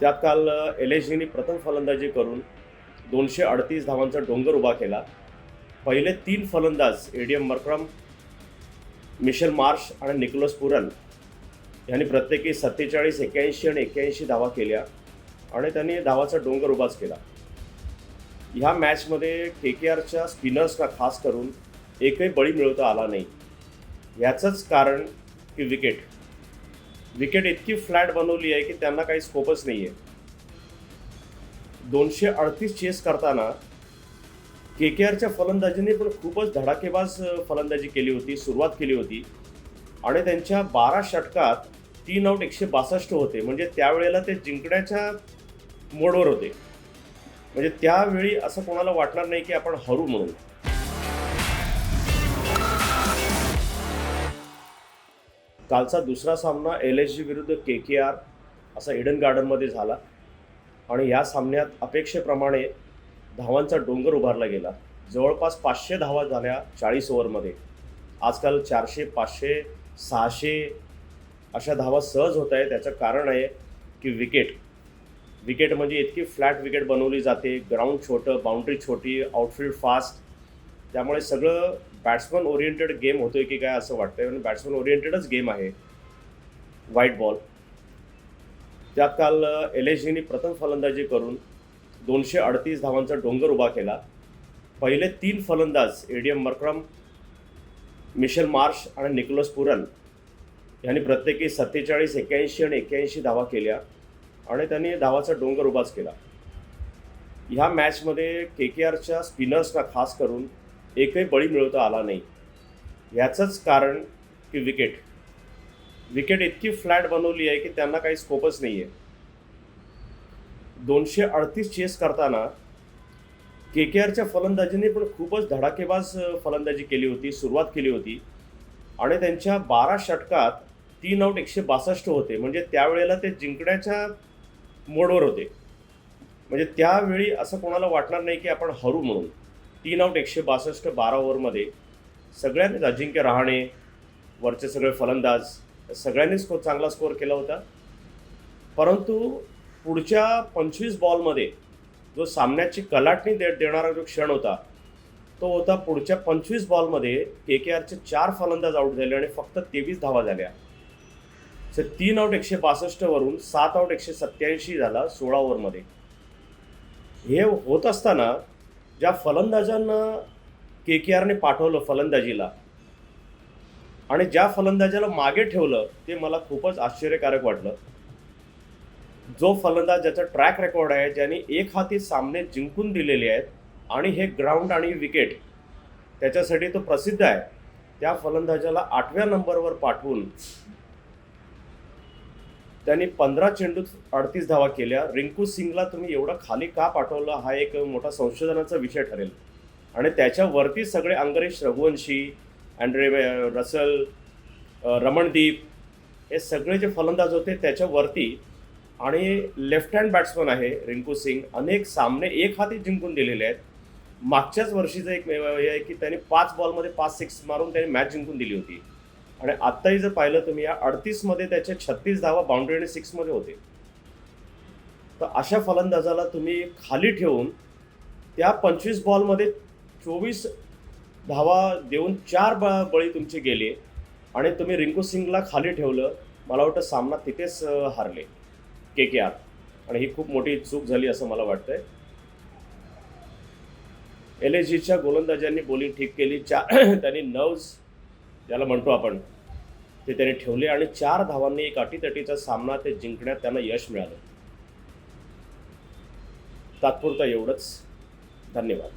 त्यात काल L H जीने प्रथम फलंदाजी करून दोनशे अडतीस धावांचा डोंगर उभा केला. पहिले तीन फलंदाज एडीएम मरक्रम मिशेल मार्श आणि निकोलस पुरन यांनी प्रत्येकी सत्तेचाळीस एक्क्याऐंशी आणि एक्क्याऐंशी धावा केल्या आणि त्यांनी धावाचा डोंगर उभाच केला. ह्या मॅचमध्ये के के आरच्या स्पिनर्सना खास करून एकही बळी मिळवता आला नाही. याचंच कारण की विकेट. विकेट इतकी फ्लॅट बनवली आहे की त्यांना काही स्कोपच नाही आहे दोनशे अडतीस चेस करताना के के आरच्या फलंदाजीने पण खूपच धडाकेबाज फलंदाजी केली होती सुरुवात केली होती. आणि त्यांच्या बारा षटकात तीन आऊट एकशे बासष्ट होते. म्हणजे त्यावेळेला ते जिंकण्याच्या मोडवर होते. म्हणजे त्यावेळी असं कोणाला वाटणार नाही की आपण हरू म्हणून. कालचा दुसरा सामना एल एस जी विरुद्ध के के आर असा इडन गार्डनमध्ये झाला. आणि या सामन्यात अपेक्षेप्रमाणे धावांचा डोंगर उभारला गेला. जवळपास पाचशे धावा झाल्या चाळीस ओव्हरमध्ये आजकाल चारशे पाचशे सहाशे अशा धावा सहज होत आहे त्याचं कारण आहे की विकेट विकेट म्हणजे इतकी फ्लॅट विकेट बनवली जाते. ग्राउंड छोटं बाउंड्री छोटी आउटफील्ड फास्ट त्यामुळे सगळं बॅट्समन ओरिएंटेड गेम होतोय की काय असं वाटतंय? आणि बॅट्समन ओरिएंटेडच गेम आहे. व्हाईट बॉल त्यात काल एल एच जीने प्रथम फलंदाजी करून दोनशे अडतीस धावांचा डोंगर उभा केला. पहिले तीन फलंदाज एडीएम मर्क्रम मिशेल मार्श आणि निकोलस पुरन यांनी प्रत्येकी सत्तेचाळीस एक्क्याऐंशी आणि एक्क्याऐंशी धावा केल्या आणि त्यांनी धावाचा डोंगर उभाच केला. ह्या मॅचमध्ये के के आरच्या स्पिनर्सना खास करून एकही बळी मिळवता आला नाही. याचंच कारण की विकेट विकेट इतकी फ्लॅट बनवली आहे की त्यांना काही स्कोपच नाही आहे दोनशे अडतीस चेस करताना के के आरच्या फलंदाजीने पण खूपच धडाकेबाज फलंदाजी केली होती सुरुवात केली होती. आणि त्यांच्या बारा षटकात तीन आऊट एकशे बासष्ट होते. म्हणजे त्यावेळेला ते जिंकण्याच्या मोडवर होते. म्हणजे त्यावेळी असं कोणाला वाटणार नाही की आपण हरू म्हणून. तीन आऊट एकशे बासष्ट बारा ओव्हरमध्ये सगळ्यांनीच अजिंक्य रहाणे वरचे सगळे फलंदाज सगळ्यांनीच स्को चांगला स्कोअर केला होता. परंतु पुढच्या पंचवीस बॉलमध्ये जो सामन्याची कलाटणी दे देणारा जो क्षण होता तो होता पुढच्या पंचवीस बॉलमध्ये के के आरचे चार फलंदाज आऊट झाले आणि फक्त तेवीस धावा झाल्या. सर तीन आऊट एकशे बासष्टवरून सात आऊट एकशे सत्याऐंशी झाला सोळा ओव्हरमध्ये हे होत असताना ज्या फलंदाजांना के के आरने पाठवलं फलंदाजीला आणि ज्या फलंदाजाला मागे ठेवलं ते मला खूपच आश्चर्यकारक वाटलं. जो फलंदाज ज्याचा ट्रॅक रेकॉर्ड आहे ज्याने एक हाती सामने जिंकून दिलेले आहेत आणि हे ग्राउंड आणि विकेट त्याच्यासाठी तो प्रसिद्ध आहे त्या फलंदाजाला आठव्या नंबरवर पाठवून त्यांनी पंधरा चेंडूत अडतीस धावा केल्या. रिंकू सिंगला तुम्ही एवढं खाली का पाठवलं? हा एक मोठा संशोधनाचा विषय ठरेल. आणि त्याच्यावरती सगळे अंगरेश रघुवंशी अँड्रे रसल रमणदीप हे सगळे जे फलंदाज होते त्याच्यावरती आणि लेफ्ट हँड बॅट्समन आहे रिंकू सिंग. अनेक सामने एक हाती जिंकून दिलेले आहेत. मागच्याच वर्षीचं एक हे आहे की त्यांनी पाच बॉलमध्ये पाच सिक्स मारून त्यांनी मॅच जिंकून दिली होती. आणि आत्ताही जर पाहिलं तुम्ही या अडतीसमध्ये त्याचे छत्तीस धावा बाउंड्री आणि सिक्समध्ये होते. तर अशा फलंदाजाला तुम्ही खाली ठेवून त्या पंचवीस बॉलमध्ये चोवीस धावा देऊन चार ब बळी तुमचे गेले आणि तुम्ही रिंकू सिंगला खाली ठेवलं मला वाटतं सामना तिथेच हारले. के के आर आणि ही खूप मोठी चूक झाली असं मला वाटतंय. एल एस जीच्या गोलंदाजांनी बोलिंग ठीक केली. चार त्यांनी नव्ज ज्याला म्हणतो आपण ते त्याने ठेवले आणि चार धावांनी एक अटीतटीचा सामना ते जिंकण्यात त्यांना यश मिळालं. तात्पुरता एवढंच. धन्यवाद.